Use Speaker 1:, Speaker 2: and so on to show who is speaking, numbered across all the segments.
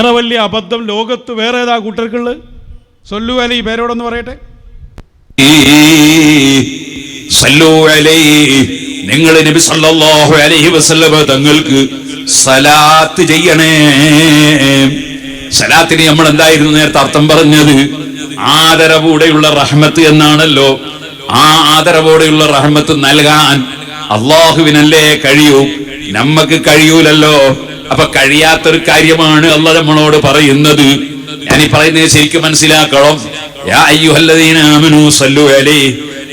Speaker 1: വേറെ വലിയ അബദ്ധം ലോകത്ത് വേറെ ഏതാ കൂട്ടർക്കുള്ളത്? സൊല്ലു അലി പേരോടൊന്ന് പറയട്ടെ.
Speaker 2: നിങ്ങൾ നബി സല്ലല്ലാഹു അലൈഹി വസല്ലമ തങ്ങൾക്ക് സലാത്ത് ചെയ്യണേ. സലാത്തിന് നമ്മൾ എന്തായിരുന്നു നേരത്തെ അർത്ഥം പറഞ്ഞത്? ആദരവോടെയുള്ള റഹ്മത്ത് എന്നാണല്ലോ. ആ ആദരവോടെയുള്ള റഹ്മത്ത് നൽകാൻ അള്ളാഹുവിനല്ലേ കഴിയൂ? നമ്മക്ക് കഴിയൂലല്ലോ. അപ്പൊ കഴിയാത്തൊരു കാര്യമാണ് അല്ല നമ്മളോട് പറയുന്നത്. ഞാൻ ഈ പറയുന്നത് ശരിക്കും മനസ്സിലാക്കണം.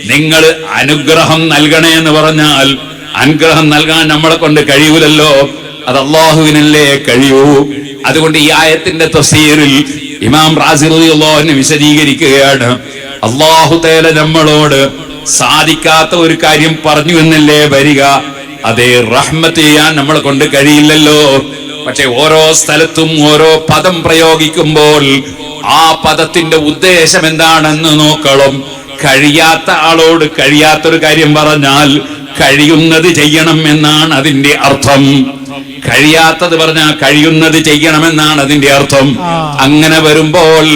Speaker 2: നിങ്ങൾ അനുഗ്രഹം നൽകണേ എന്ന് പറഞ്ഞാൽ അനുഗ്രഹം നൽകാൻ നമ്മളെ കൊണ്ട് കഴിയൂലല്ലോ. അത് അള്ളാഹുവിനല്ലേ കഴിയൂ. അതുകൊണ്ട് ഈ ആയത്തിന്റെ തസീറിൽ ഇമാം റാസി റളിയല്ലാഹു വിശദീകരിക്കുകയാണ്. അള്ളാഹു തേല നമ്മളോട് സാധിക്കാത്ത ഒരു കാര്യം പറഞ്ഞു എന്നല്ലേ വരിക. അതേ റഹ്മത്ത് ചെയ്യാൻ നമ്മളെ കൊണ്ട് കഴിയില്ലല്ലോ. പക്ഷെ ഓരോ സ്ഥലത്തും ഓരോ പദം പ്രയോഗിക്കുമ്പോൾ ആ പദത്തിന്റെ ഉദ്ദേശം എന്താണെന്ന് നോക്കണം. കഴിയാത്ത ആളോട് കഴിയാത്തൊരു കാര്യം പറഞ്ഞാൽ കഴിയുന്നത് ചെയ്യണം എന്നാണ് അതിന്റെ അർത്ഥം. കഴിയാത്തത് പറഞ്ഞാൽ കഴിയുന്നത് ചെയ്യണമെന്നാണ് അതിന്റെ അർത്ഥം. അങ്ങനെ വരുമ്പോൾ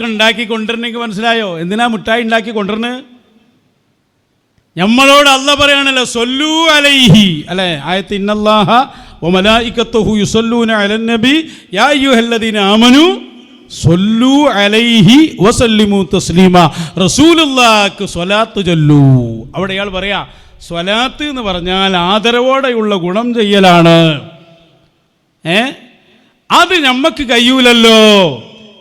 Speaker 1: ഉണ്ടാക്കി കൊണ്ടുവരണെങ്കിൽ മനസ്സിലായോ? എന്തിനാ മുട്ടായി ഉണ്ടാക്കി കൊണ്ടുവരുന്നത് നമ്മളോട് അല്ല പറയാണല്ലോ സൊല്ലു അലൈഹി അല്ലെ? ആയത്ത് ഇന്നല്ലാഹ വമലായിക്കത്തുഹു യുസല്ലൂന അലൻ നബി. യാ അയ്യുഹല്ലദീന ആമനു സൊല്ലു അലൈഹി വസല്ലിമു തസ്ലീമ. റസൂലുള്ളാഹിക്ക് സ്വലാത്ത് ചൊല്ലൂ. അവിടെ ഇയാൾ പറയാ സ്വലാത്ത് എന്ന് പറഞ്ഞാൽ ആദരവോടെയുള്ള ഗുണം ചെയ്യലാണ്. ഏ? അത് ഞമ്മക്ക് കഴിയൂലല്ലോ.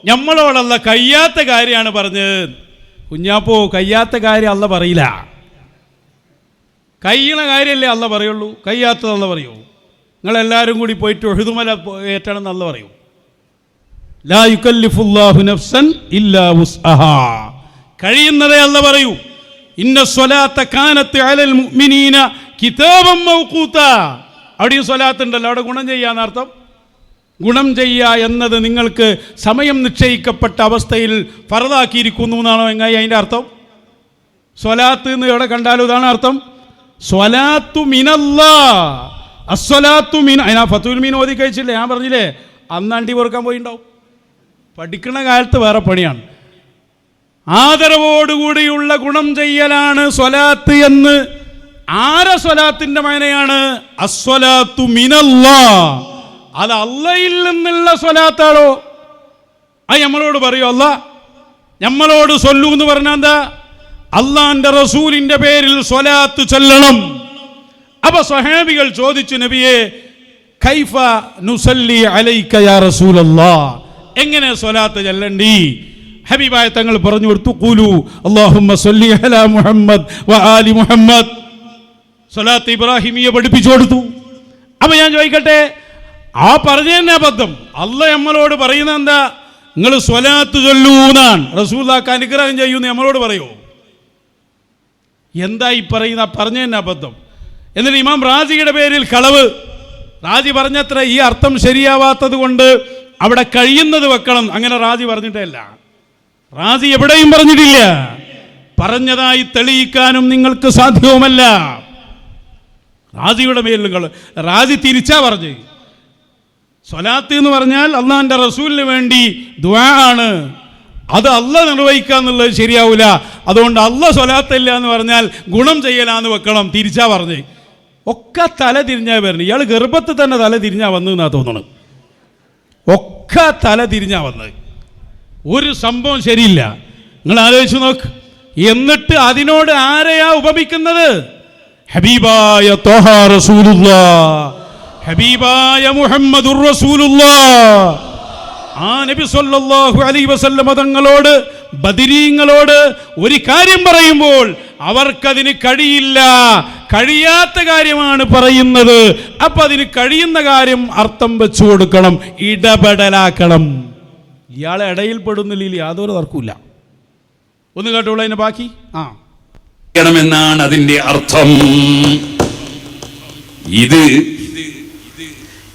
Speaker 1: ഞമ്മളോടല്ല കഴിയാത്ത കാര്യമാണ് പറഞ്ഞത്. കുഞ്ഞാപ്പോ കഴിയാത്ത കാര്യം അല്ല പറയില്ല. കഴിയണ കാര്യമല്ലേ അല്ല പറയുള്ളൂ? കയ്യാത്തതല്ല പറയൂ നിങ്ങളെല്ലാവരും കൂടി പോയിട്ട് എഴുതുമല ഏറ്റണം എന്നല്ല പറയൂ. ലാ യുക്കല്ലിഫുല്ലാഹു നഫ്സൻ ഇല്ലാ വുസ്അഹാ. കഴിയുന്നതേ അല്ല പറയൂ. ഇന്ന സ്വലാത്ത കാനത്ത് അലൽ മുഅ്മിനീന കിതാബം മൗഖൂത അവിടെയും സ്വലാത്ത് ഉണ്ടല്ലോ അവിടെ ഗുണം ചെയ്യാന്നർത്ഥം ഗുണം ചെയ്യുക എന്നത് നിങ്ങൾക്ക് സമയം നിശ്ചയിക്കപ്പെട്ട അവസ്ഥയിൽ ഫറതാക്കിയിരിക്കുന്നു എന്നാണോ എങ്ങായി അതിന്റെ അർത്ഥം? സ്വലാത്ത് എന്ന് എവിടെ കണ്ടാലും ഇതാണ് അർത്ഥം? സ്വലാത്തു മിനല്ലാ. മീൻ ഞാൻ പറഞ്ഞില്ലേ അന്നാണ്ടി പൊറുക്കാൻ പോയിണ്ടാവും. പഠിക്കണ കാലത്ത് വേറെ പണിയാണ്. ആദരവോടുകൂടിയുള്ള ഗുണം ചെയ്യലാണ് സ്വലാത്ത് എന്ന്. ആര സ്വലാത്തിന്റെ മയനയാണ് അസ്വലാത്തു മിനല്ലാ. അത് അല്ലയിൽ നിന്നുള്ള സ്വലാത്താണോ? അത് നമ്മളോട് പറയൂ അല്ല. നമ്മളോട് സ്വല്ലു എന്ന് പറഞ്ഞാൽ എന്താ? അള്ളാന്റെ റസൂലിന്റെ പേരിൽ സ്വലാത്ത് ചൊല്ലണം. അപ്പൊ സ്വഹാബികൾ ചോദിച്ചു നബിയെ കൈഫ നുസല്ലി അലൈക യാ റസൂലല്ലാ? എങ്ങനെ സ്വലാത്ത് ചൊല്ലണ്ടി? ഹബീബായ തങ്ങൾ പറഞ്ഞു കൊടുത്തു കൂലു അല്ലാഹുമ്മ സല്ലി അലാ മുഹമ്മദ് വ ആലി മുഹമ്മദ്. സ്വലാത്ത് ഇബ്രാഹിമിയെ പഠിപ്പിച്ചു കൊടുത്തു. അപ്പൊ ഞാൻ ചോദിക്കട്ടെ ആ പറഞ്ഞു തന്നെ അബദ്ധം. അല്ല നമ്മളോട് പറയുന്ന എന്താ? നിങ്ങൾ സ്വലാത്ത് ചൊല്ലൂന്നാണ് റസൂല്ലാക്ക് അനുഗ്രഹം ചെയ്യൂന്ന് നമ്മളോട് പറയൂ? എന്താ ഈ പറയുന്ന? പറഞ്ഞു തന്നെ അബദ്ധം. എന്നിട്ട് ഇമാം റാജിയുടെ പേരിൽ കളവ്. റാജി പറഞ്ഞത്ര ഈ അർത്ഥം ശരിയാവാത്തത് കൊണ്ട് അവിടെ കഴിയുന്നത് വെക്കണം. അങ്ങനെ റാജി പറഞ്ഞിട്ടല്ല റാജി എവിടെയും പറഞ്ഞിട്ടില്ല. പറഞ്ഞതായി തെളിയിക്കാനും നിങ്ങൾക്ക് സാധ്യവുമല്ല. റാജിയുടെ മേലിൽ കൾ റാജി തിരിച്ചാ പറഞ്ഞു സ്വലാത്ത് എന്ന് പറഞ്ഞാൽ അള്ളാഹിന്റെ റസൂലിന് വേണ്ടി ദ്വാ ആണ്. അത് അല്ല നിർവഹിക്കുക എന്നുള്ളത് ശരിയാവില്ല അതുകൊണ്ട് അല്ല സ്വലാത്തില്ല എന്ന് പറഞ്ഞാൽ ഗുണം ചെയ്യലാന്ന് വെക്കണം തിരിച്ചാ പറഞ്ഞ്. ഒക്കെ തല തിരിഞ്ഞാ വരണം. ഇയാൾ ഗർഭത്തിൽ തന്നെ തല തിരിഞ്ഞാ വന്നു എന്നാ തോന്നണം ഒക്കെ തല തിരിഞ്ഞാ വന്നത്. ഒരു സംഭവം ശരിയില്ല. നിങ്ങൾ ആലോചിച്ച് നോക്ക്. എന്നിട്ട് അതിനോട് ആരെയാ ഉപമിക്കുന്നത്? ഹബീബായ ഹബീബായ മുഹമ്മദുർ റസൂലുള്ളാ. ആ നബി സല്ലല്ലാഹു അലൈഹി വസല്ലമ തങ്ങളോട് ബദിരീങ്ങളോട് ഒരു കാര്യം പറയുമ്പോൾ അവർക്കതിന് കഴിയില്ല. കഴിയാത്ത കാര്യമാണ് പറയുന്നത്. അപ്പൊ അതിന് കഴിയുന്ന കാര്യം അർത്ഥം വെച്ചു കൊടുക്കണം. ഇടപെടലാക്കണം. ഇയാളെ ഇടയിൽ പെടുന്നില്ല യാതൊരു തർക്കമില്ല ഒന്ന് കേട്ടോളൂ അതിന് ബാക്കി. ആ.
Speaker 2: ണമെന്നാണ് അതിന്റെ അർത്ഥം. ഇത്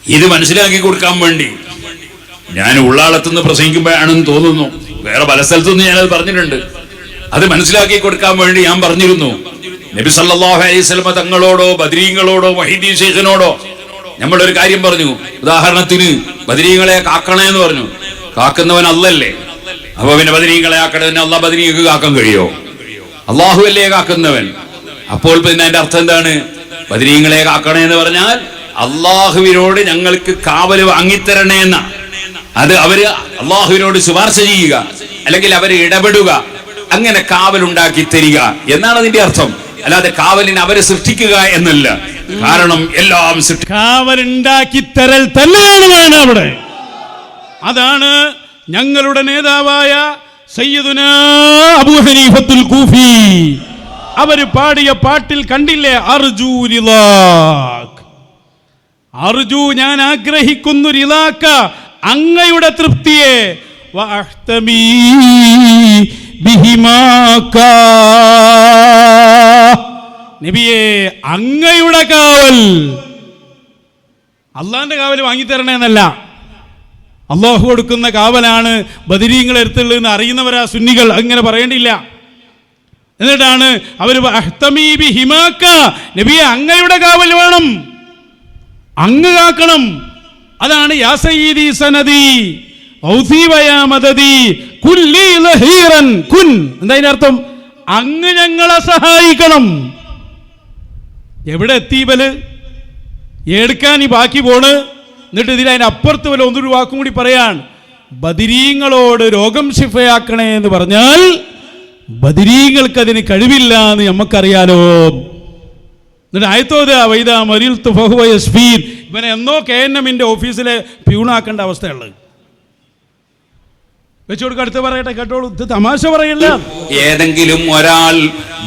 Speaker 2: ഇത് മനസ്സിലാക്കി കൊടുക്കാൻ വേണ്ടി ഞാൻ ഉള്ളാളത്തുനിന്ന് പ്രസംഗിക്കുമ്പോഴാണെന്ന് തോന്നുന്നു. വേറെ പല സ്ഥലത്തുനിന്ന് ഞാനത് പറഞ്ഞിട്ടുണ്ട്. അത് മനസ്സിലാക്കി കൊടുക്കാൻ വേണ്ടി ഞാൻ പറഞ്ഞിരുന്നു. നബി സല്ലാഹു അലൈഹി വസല്ലമ തങ്ങളോടോ ബദ്രീങ്ങളോടോ മഹീദീൻ ശേഖനോടോ നമ്മളൊരു കാര്യം പറഞ്ഞു. ഉദാഹരണത്തിന് ബദരീങ്ങളെ കാക്കണേ എന്ന് പറഞ്ഞു. കാക്കുന്നവൻ അല്ലല്ലേ അപ്പൊ പിന്നെ ബദരീങ്ങളെ ആക്കണതിന് അള്ളാഹ് ബദരീങ്ങൾക്ക് കാക്കാൻ കഴിയോ? അള്ളാഹു അല്ലേ കാക്കുന്നവൻ? അപ്പോൾ പിന്നെ അതിന്റെ അർത്ഥം എന്താണ്? ബദരീങ്ങളെ കാക്കണേ എന്ന് പറഞ്ഞാൽ അള്ളാഹുവിനോട് ഞങ്ങൾക്ക് കാവൽ വാങ്ങിത്തരണേ എന്ന അത് അവർ അള്ളാഹുവിനോട് ശുപാർശ ചെയ്യുക അല്ലെങ്കിൽ അവർ ഇടപെടുക അങ്ങനെ കാവലുണ്ടാക്കി തരിക എന്നാണ് അതിന്റെ അർത്ഥം. അല്ലാതെ കാവലിനെ അവരെ സൃഷ്ടിക്കുക എന്നല്ല. കാരണം എല്ലാം
Speaker 1: കാവലുണ്ടാക്കി തരൽ തന്നെയാണ് പറയുന്നത് അവിടെ. അതാണ് ഞങ്ങളുടെ നേതാവായ അബൂ കൂഫി. അവർ പാടിയ പാട്ടിൽ കണ്ടില്ലേ അർജു അർജു ഞാൻ ആഗ്രഹിക്കുന്നു റിലാക്ക അങ്ങയുടെ തൃപ്തിയെ. നബിയെ അങ്ങയുടെ കാവൽ അള്ളാന്റെ കാവൽ വാങ്ങിത്തരണേന്നല്ല. അള്ളാഹു കൊടുക്കുന്ന കാവലാണ് ബദിരീങ്ങൾ എടുത്തുള്ളതെന്ന് അറിയുന്നവരാ സുന്നികൾ അങ്ങനെ പറയേണ്ടില്ല എന്നിട്ടാണ് അവർ നബിയെ അങ്ങയുടെ കാവൽ വേണം. അങ്ങ് കാക്കണം. അതാണ് യാ സയ്യിദി സനദി കുൻ. അങ്ങ് ഞങ്ങളെ സഹായിക്കണം. എവിടെ എത്തി ഇവൽ? എടുക്കാൻ ഈ ബാക്കി പോണ്. എന്നിട്ട് ഇതിൽ അതിനപ്പുറത്ത് വല്ല ഒന്നൊരു വാക്കും കൂടി പറയാൻ ബദിരീങ്ങളോട് രോഗം ശിഫയാക്കണേ എന്ന് പറഞ്ഞാൽ ബദിരീങ്ങൾക്ക് അതിന് കഴിവില്ല എന്ന് നമുക്കറിയാലോ എന്നിട്ട് ആയത്തോത് വൈദ മരിൽ തുഫഹുവസ്ഫീൻ ഇവനെ എന്നോ കെ എൻ എമ്മിന്റെ ഓഫീസിലെ പ്യൂണാക്കേണ്ട അവസ്ഥയുള്ളത്. വെച്ചു കൊടുക്കുക അടുത്ത് പറയട്ടെ കേട്ടോളൂ. ഇത് തമാശ പറയില്ല.
Speaker 2: ഏതെങ്കിലും ഒരാൾ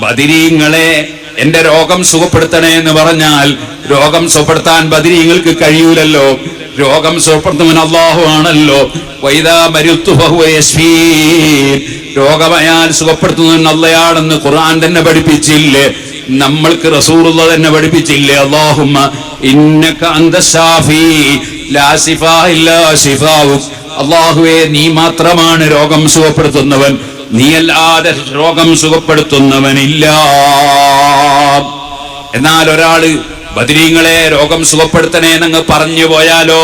Speaker 2: ബദിരീങ്ങളെ എന്റെ രോഗം സുഖപ്പെടുത്തണേ എന്ന് പറഞ്ഞാൽ രോഗം സുഖപ്പെടുത്താൻ ബദിരീങ്ങൾക്ക് കഴിയൂലല്ലോ. രോഗം സുഖപ്പെടുത്തുവൻ അള്ളാഹു ആണല്ലോ. രോഗമയാൽ സുഖപ്പെടുത്തുന്നവൻ അല്ലയാണെന്ന് ഖുർആൻ തന്നെ പഠിപ്പിച്ചില്ലേ? നമ്മൾക്ക് റസൂറുള്ള തന്നെ പഠിപ്പിച്ചില്ലേ? അള്ളാഹുമ്മ ഇന്നക ലാ അള്ളാഹുവെ നീ മാത്രമാണ് രോഗം സുഖപ്പെടുത്തുന്നവൻ. നീ അല്ലാതെ രോഗം സുഖപ്പെടുത്തുന്നവനില്ല. എന്നാൽ ഒരാൾ ബദരീങ്ങളെ രോഗം സുഖപ്പെടുത്തണേ എന്നങ്ങ് പറഞ്ഞു പോയാലോ?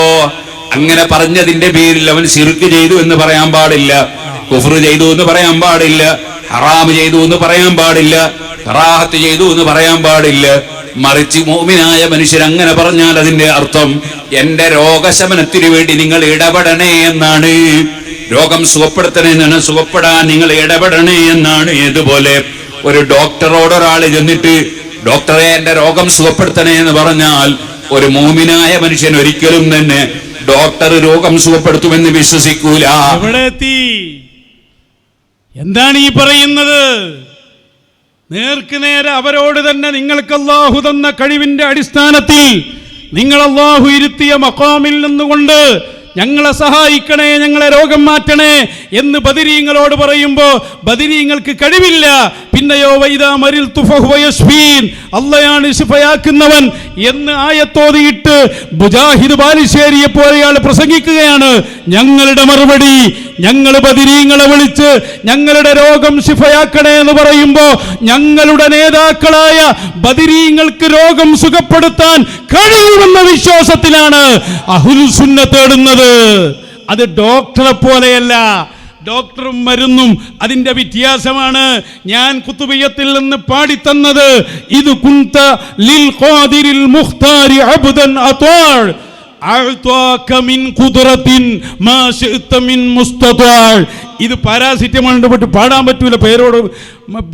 Speaker 2: അങ്ങനെ പറഞ്ഞതിന്റെ പേരിൽ അവൻ ശിർക്ക് ചെയ്തു എന്ന് പറയാൻ പാടില്ല. കുഫർ ചെയ്തു എന്ന് പറയാൻ പാടില്ല. ഹറാം ചെയ്തു എന്ന് പറയാൻ പാടില്ല. കറാഹത്ത് ചെയ്തു എന്ന് പറയാൻ പാടില്ല. മറിച്ച് മോമിനായ മനുഷ്യർ അങ്ങനെ പറഞ്ഞാൽ അതിന്റെ അർത്ഥം എന്റെ രോഗശമനത്തിന് വേണ്ടി നിങ്ങൾ ഇടപെടണേ എന്നാണ്. രോഗം സുഖപ്പെടുത്തണേ സുഖപ്പെടാൻ നിങ്ങൾ ഇടപെടണേ എന്നാണ്. ഇതുപോലെ ഒരു ഡോക്ടറോട് ഒരാൾ ചെന്നിട്ട് ഡോക്ടറെ എന്റെ രോഗം സുഖപ്പെടുത്തണേ എന്ന് പറഞ്ഞാൽ ഒരു മോമിനായ മനുഷ്യൻ ഒരിക്കലും തന്നെ ഡോക്ടർ രോഗം സുഖപ്പെടുത്തുമെന്ന് വിശ്വസിക്കൂല.
Speaker 1: എന്താണ് ഈ പറയുന്നത്? നേർക്ക് നേരെ അവരോട് തന്നെ നിങ്ങൾക്ക് അള്ളാഹു തന്ന കഴിവിന്റെ അടിസ്ഥാനത്തിൽ നിങ്ങൾ അള്ളാഹു ഇരുത്തിയ മക്കാമിൽ നിന്നുകൊണ്ട് ഞങ്ങളെ സഹായിക്കണേ ഞങ്ങളെ രോഗം മാറ്റണേ എന്ന് ബദിരീങ്ങളോട് പറയുമ്പോൾ ബദിരീങ്ങൾക്ക് കഴിവില്ല. പിന്നെയോ വൈദാ മരിൽ അള്ളയാണ് ശിഫയാക്കുന്നവൻ എന്ന് ആയത്തോതിയിട്ട് മുജാഹിദ് ബാലുശ്ശേരിയെ പോലെയാൾ പ്രസംഗിക്കുകയാണ്. ഞങ്ങളുടെ മറുപടി ഞങ്ങൾ ബദിരീങ്ങളെ വിളിച്ച് ഞങ്ങളുടെ രോഗം ശിഫയാക്കണേ എന്ന് പറയുമ്പോൾ ഞങ്ങളുടെ നേതാക്കളായ ബദിരീങ്ങൾക്ക് രോഗം സുഖപ്പെടുത്താൻ കഴിയുമെന്ന വിശ്വാസത്തിലാണ് അഹുൽ സുന്ന തേടുന്നത്. അത് ഡോക്ടറെ പോലെയല്ല ഡോക്ടറും മരുന്നും അതിന്റെ വ്യത്യാസമാണ്. ഞാൻ കുത്തുബിയത്തിൽ നിന്ന് പാടിത്തന്നത് ഇത് കുന്ത ലിൽ ഖാദിരിൽ മുഖ്താരി അബ്ദൻ മുസ്തതാൾ ഇത് പാരാസിറ്റമോളിന്റെ വിട്ട് പാടാൻ പറ്റൂല പേരോട്.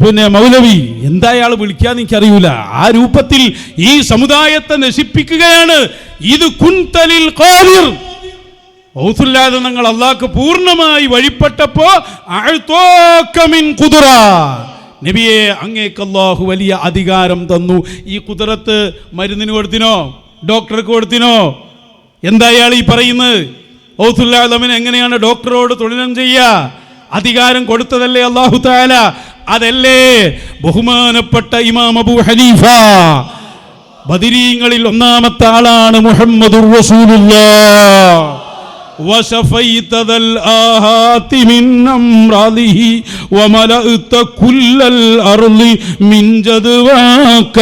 Speaker 1: പിന്നെ മൗലവി എന്താ അയാൾ വിളിക്കാന്ന് എനിക്കറിയൂല. ആ രൂപത്തിൽ ഈ സമുദായത്തെ നശിപ്പിക്കുകയാണ്. ഇത് കുന്തലിൽ ഖാദിർ. ഔസുല്ലാതെ നിങ്ങൾ അള്ളാഹ്ക്ക് പൂർണമായി വഴിപ്പെട്ടപ്പോ അഴുത്തോക്കമിൻ കുതിറ. നബിയെ അങ്ങേക്ക് അള്ളാഹു വലിയ അധികാരം തന്നു. ഈ കുതിരത്ത് മരുന്നിന് കൊടുത്തിനോ? ഡോക്ടർക്ക് കൊടുത്തിനോ? എന്താ അയാൾ ഈ പറയുന്നത്? ഔസുല്ലാദമിന് എങ്ങനെയാണ് ഡോക്ടറോട് തുടരം ചെയ്യുക അധികാരം കൊടുത്തതല്ലേ അള്ളാഹു താല അതല്ലേ ബഹുമാനപ്പെട്ട ഇമാം അബൂ ഹനീഫ. ബദിരീങ്ങളിൽ ഒന്നാമത്തെ ആളാണ് മുഹമ്മദുർ റസൂലുള്ളാഹ് وشفيت ذا الآهات من أمراضه وملأت كل الأرض من جدواك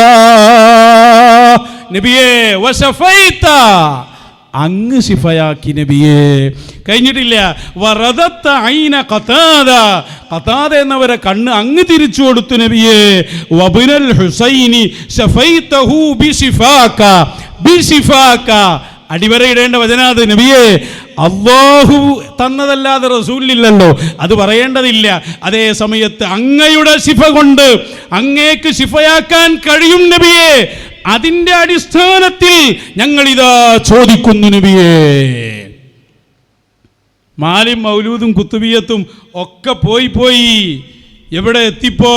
Speaker 1: നബിയെ വശഫൈത അങ്ങ് ശിഫയാക്കി നബിയെ കഴിഞ്ഞിട്ടില്ല വറദത്ത ഐന ഖതാദ ഖതാദ എന്നവരെ കണ്ണ് അങ്ങ് തിരിച്ചു കൊടുത്തു നബിയെ വബിനൽ ഹുസൈനി ശഫൈതഹു ബിശിഫാക ബിശിഫാക അടിവരയിടേണ്ട വചനാത് നബിയെ അള്ളാഹു തന്നതല്ലാതെ റസൂലില്ലല്ലോ. അത് പറയേണ്ടതില്ല. അതേ സമയത്ത് അങ്ങയുടെ ശിഫ കൊണ്ട് അങ്ങേക്ക് ശിഫയാക്കാൻ കഴിയും നബിയെ. അതിന്റെ അടിസ്ഥാനത്തിൽ ഞങ്ങൾ ഇതാ ചോദിക്കുന്നു നബിയെ. മാലിം മൗലൂദും കുത്തുബിയത്തും ഒക്കെ പോയി പോയി എവിടെ എത്തിപ്പോ?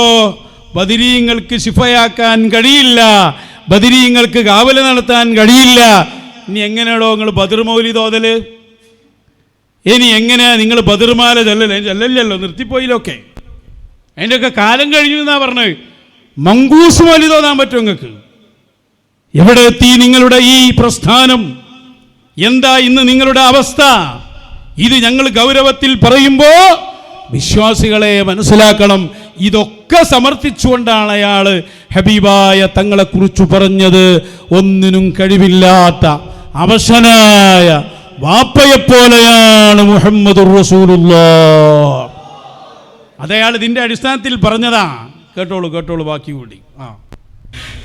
Speaker 1: ബദിരീങ്ങൾക്ക് ശിഫയാക്കാൻ കഴിയില്ല. ബദിരീങ്ങൾക്ക് കാവൽ നടത്താൻ കഴിയില്ല. ഇനി എങ്ങനെയാണോ നിങ്ങൾ ബദർ മൗലി തോതൽ ഇനി എങ്ങനെയാ നിങ്ങൾ ബദർമാല ചെല്ലല്ലേ ചെല്ലല്ലോ നിർത്തിപ്പോയില്ലൊക്കെ. അതിന്റെയൊക്കെ കാലം കഴിഞ്ഞു എന്നാ പറഞ്ഞത്. മങ്കൂസ് വലി തോന്നാൻ പറ്റും നിങ്ങൾക്ക്? എവിടെ എത്തി നിങ്ങളുടെ ഈ പ്രസ്ഥാനം? എന്താ ഇന്ന് നിങ്ങളുടെ അവസ്ഥ? ഇത് ഞങ്ങൾ ഗൗരവത്തിൽ പറയുമ്പോൾ വിശ്വാസികളെ മനസ്സിലാക്കണം. ഇതൊക്കെ സമർത്ഥിച്ചുകൊണ്ടാണ് അയാൾ ഹബീബായ തങ്ങളെ കുറിച്ച് പറഞ്ഞത്. ഒന്നിനും കഴിവില്ലാത്ത അവശനായ വാപ്പയെപ്പോലെയാണ് മുഹമ്മദ് റസൂലുള്ള അതയാൾ ഇതിന്റെ അടിസ്ഥാനത്തിൽ പറഞ്ഞതാ. കേട്ടോളൂ കേട്ടോളൂ ബാക്കി കൂടി. ആ.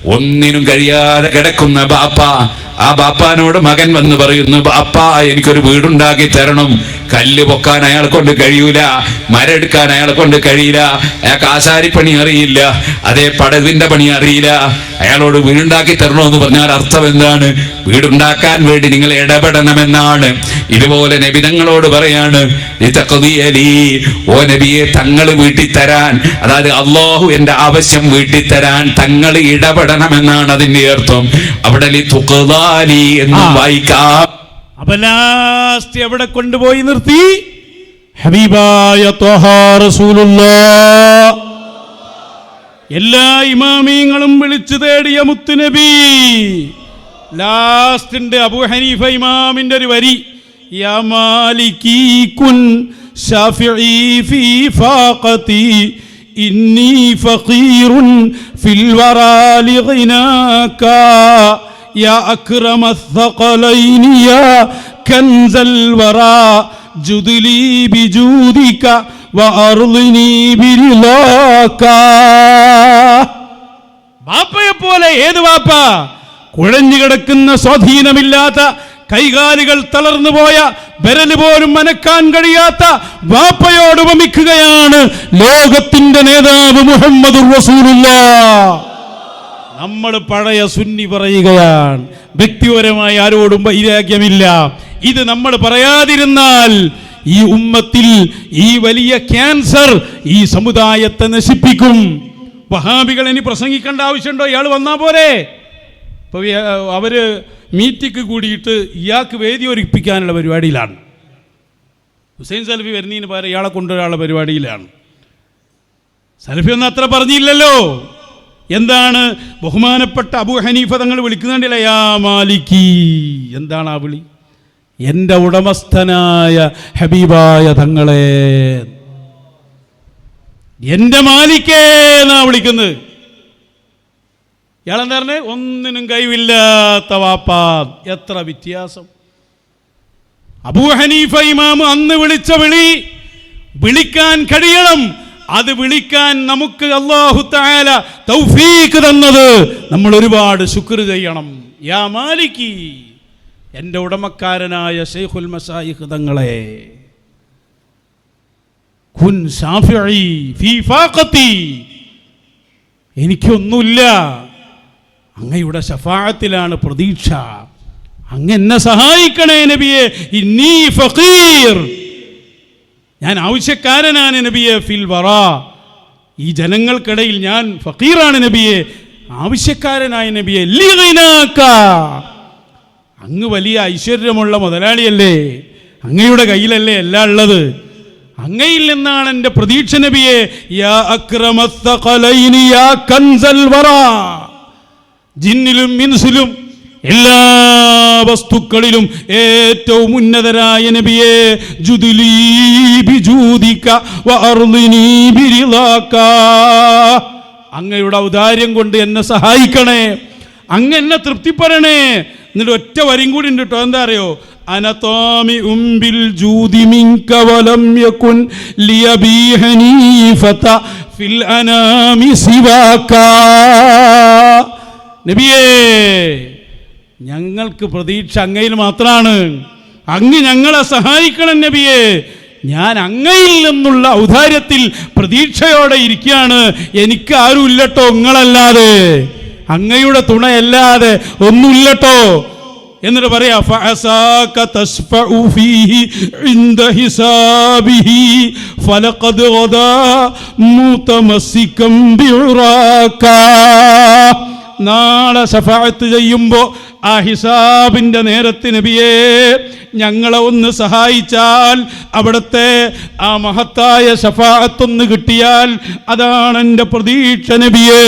Speaker 2: ഒന്നിനും കഴിയാതെ കിടക്കുന്ന ബാപ്പ ആ ബാപ്പാനോട് മകൻ വന്ന് പറയുന്നു അപ്പ എനിക്കൊരു വീടുണ്ടാക്കി തരണം. കല്ല് പൊക്കാൻ അയാളെ കൊണ്ട് കഴിയൂല മരെടുക്കാൻ അയാളെ കൊണ്ട് കഴിയില്ല അയാൾക്ക് ആശാരിപ്പണി അറിയില്ല അതേ പടവിന്റെ പണി അറിയില്ല. അയാളോട് വീടുണ്ടാക്കി എന്ന് പറഞ്ഞാൽ അർത്ഥം എന്താണ്? വീടുണ്ടാക്കാൻ വേണ്ടി നിങ്ങൾ ഇടപെടണമെന്നാണ്. ഇതുപോലെ നബിതങ്ങളോട് പറയാണ് ഓ നബിയെ തങ്ങൾ വീട്ടിൽ തരാൻ അതായത് അള്ളാഹു എന്റെ ആവശ്യം വീട്ടിൽ തരാൻ തങ്ങൾ ഇടപെടണമെന്നാണ് അതിന്റെ അർത്ഥം. അവിടെ ലി കാലി എന്ന് വായിക്കാം.
Speaker 1: അപ്പൊ എവിടെ കൊണ്ടുപോയി നിർത്തി? ഹബീബായ എല്ലാ ഇമാമീങ്ങളും വിളിച്ചു തേടിയ മുത്തുനബി. ലാസ്റ്റിന്റെ അബു ഹനീഫ ഇമാമിന്റെ ഒരു വരി ഇന്നീ ഫീറുൻ ഫിൽ വറാലി يا أكرم الثقلين يا كنز الورى جد لي بجودك وأرضني برضاك ബാപ്പയെ പോലെ ഏത് വാപ്പ കുഴഞ്ഞു കിടക്കുന്ന സ്വാധീനമില്ലാത്ത കൈകാലുകൾ തളർന്നു പോയ വിരല് പോലും മനക്കാൻ കഴിയാത്ത വാപ്പയോട് ഉപമിക്കുകയാണ് ലോകത്തിന്റെ നേതാവ് മുഹമ്മദ് റസൂലുള്ള നമ്മൾ പഴയ സുന്നി പറയുകയാണ്. വ്യക്തിപരമായി ആരോടും വൈരാഗ്യമില്ല. ഇത് നമ്മൾ പറയാതിരുന്നാൽ ഈ ഉമ്മത്തിൽ ഈ വലിയ ക്യാൻസർ ഈ സമുദായത്തെ നശിപ്പിക്കും. വഹാബികൾ ഇനി പ്രസംഗിക്കേണ്ട ആവശ്യമുണ്ടോ? ഇയാൾ വന്നാ പോരെ. ഇപ്പോൾ അവർ മീറ്റിക്ക് കൂടിയിട്ട് ഇയാൾക്ക് വേദി ഒരുപ്പിക്കാനുള്ള പരിപാടിയിലാണ്. ഹുസൈൻ സലഫി വരുന്നതിന് പകരം ഇയാളെ കൊണ്ടുവരാനുള്ള പരിപാടിയിലാണ്. സലഫി ഒന്നും അത്ര പറഞ്ഞില്ലല്ലോ. എന്താണ് ബഹുമാനപ്പെട്ട അബു ഹനീഫ തങ്ങൾ വിളിക്കുന്നുണ്ടല്ല യാ മാലിക്കി എന്താണ് ആ വിളി? എന്റെ ഉടമസ്ഥനായ ഹബീബായ തങ്ങളെ. എന്റെ മാലിക്കേ എന്നാ വിളിക്കുന്നത്? ഇയാളെന്താ പറഞ്ഞത് ഒന്നിനും കഴിവില്ലാത്ത വാപ്പാ. എത്ര വ്യത്യാസം. അബൂ ഹനീഫ ഇമാം അന്ന് വിളിച്ച വിളി വിളിക്കാൻ കഴിയണം. അത് വിളിക്കാൻ നമുക്ക് അള്ളാഹു താല തൗഫീക്ക് തന്നത്. നമ്മൾ ഒരുപാട് ശുക്ർ ചെയ്യണം. യാ മാലിക്കി എന്റെ ഉടമക്കാരനായ ഷെയ്ഖുൽ മസായിഖ് തങ്ങളെ. കുൻ ഷാഫിഈ ഫീ ഫാഖത്തി. എനിക്കൊന്നുമില്ല. അങ്ങയുടെ ശഫാഅത്തിലാണ് പ്രതീക്ഷ. അങ്ങ് എന്നെ സഹായിക്കണേ നബിയെ. ഇന്നീ ഫഖീർ. ഞാൻ ആവശ്യക്കാരനാണ് നബിയെ ഫിൽ വറ. ഈ ജനങ്ങൾക്കിടയിൽ ഞാൻ ഫക്കീറാണ് നബിയെ ആവശ്യക്കാരനായ നബിയെ. അങ്ങ് വലിയ ഐശ്വര്യമുള്ള മുതലാളിയല്ലേ? അങ്ങയുടെ കയ്യിലല്ലേ എല്ലാം ഉള്ളത്? അങ്ങയിൽ നിന്നാണ് എന്റെ പ്രതീക്ഷ നബിയെ. യാ യാ കൻസൽ വറ. ജിന്നിലും മിൻസിലും എല്ലാ വസ്തുക്കളിലും ഏറ്റവും ഉന്നതരായ നബിയെ. അങ്ങയുടെ ഔദാര്യം കൊണ്ട് എന്നെ സഹായിക്കണേ. അങ്ങ് എന്നെ തൃപ്തിപ്പെടണേ. എന്നിട്ട് ഒറ്റ വരിയും കൂടി ഉണ്ട് കേട്ടോ എന്താ അറിയോ? അനത്തോമി ഉംബിൽ ജൂതി വലം യകുൻ ലിയബീഹനീ ഫത ഫിൽ അനാമി സിവാകാ നബിയേ ഞങ്ങൾക്ക് പ്രതീക്ഷ അങ്ങയിൽ മാത്രമാണ് അങ്ങ് ഞങ്ങളെ സഹായിക്കണം നബിയെ. ഞാൻ അങ്ങയിൽ നിന്നുള്ള ഔദാര്യത്തിൽ പ്രതീക്ഷയോടെ ഇരിക്കുകയാണ്. എനിക്ക് ആരും ഇല്ലട്ടോ നിങ്ങളല്ലാതെ. അങ്ങയുടെ തുണയല്ലാതെ ഒന്നുമില്ലട്ടോ. എന്നിട്ട് പറയാ ഫലഖദ് നാളെ സഫായത്ത് ചെയ്യുമ്പോൾ ആ ഹിസാബിന്റെ നേരത്ത് നബിയെ ഞങ്ങളെ ഒന്ന് സഹായിച്ചാൽ അവിടുത്തെ ആ മഹത്തായ സഫായത്തൊന്ന് കിട്ടിയാൽ അതാണ് എന്റെ പ്രതീക്ഷ നബിയേ.